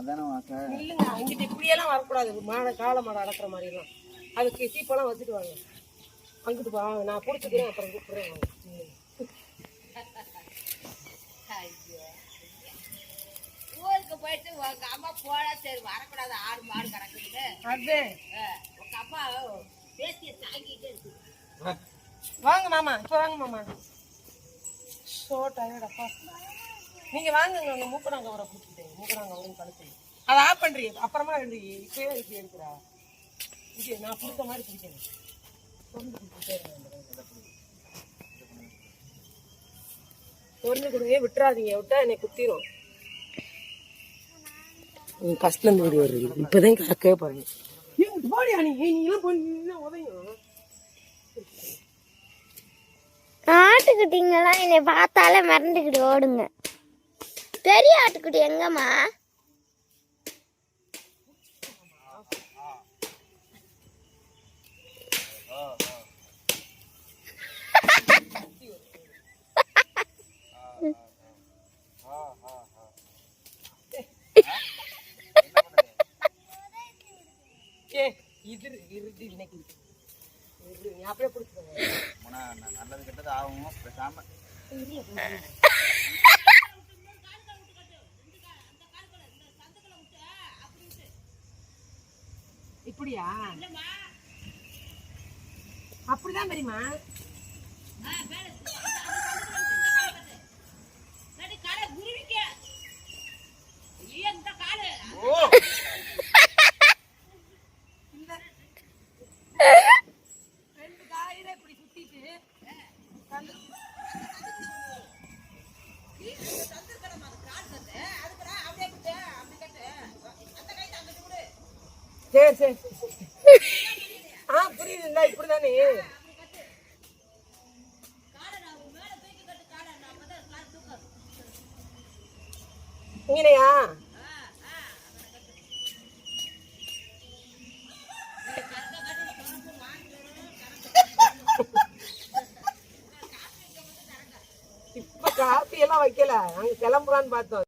அதானே இல்லைங்க இங்கிட்ட இப்படியெல்லாம் வரக்கூடாது. மாடை காளை மாடை அடக்குற மாதிரிலாம். அதுக்கு சீப்பெல்லாம் வச்சுட்டு வாங்க. அங்கிட்டு வாங்க நான் பிடிச்சிக்கிறேன் அப்புறம் கூப்பிடுறேன். ஊருக்கு போயிட்டு உங்க அம்மா போடா சரி வரக்கூடாது. ஆடு மாடு கிடக்குது அதே. உங்க அம்மா பேசிய தாங்கிட்டு இருக்கு. வாங்க மாமா. இப்போ வாங்க மாமா. ஸோ டயர்டப்பா நீங்கள் வாங்குங்க அந்த மூக்கடாங்க அவரை பிடிச்சிட்டேன் மூக்கடாங்க அவரும் கழுத்து அதை ஆஃப் பண்ணுறீங்க அப்புறமா எழுதி இப்போயே இப்படி எடுக்கிறா இங்கே நான் பிடிச்ச மாதிரி பிடிக்கணும் தொண்டு கொடுங்க விட்டுறாதீங்க. விட்டா என்னை குத்திரும். ஃபர்ஸ்ட்ல இருந்து வீடியோ வருது. இப்போதான் கேட்கவே பாருங்க போடியா நீ நீ எல்லாம் போய் நீ உதயும். ஆட்டுக்குட்டிங்கெல்லாம் என்னை பார்த்தாலே மறந்துக்கிட்டு ஓடுங்க. பெரிய ஆட்டுக்குட்டி எங்கம்மா? நல்லது கெட்டது ஆகும் பேசாம. இப்படியா? அப்படிதான் காலு ரெண்டு காயில இப்படி சுத்திட்டு சரி சரி. சரி, சரி. ஆ தானே இப்படிதானே? இங்கனையா? இப்ப காப்பி எல்லாம் வைக்கல. நாங்க கிளம்புறான்னு பார்த்தோம்.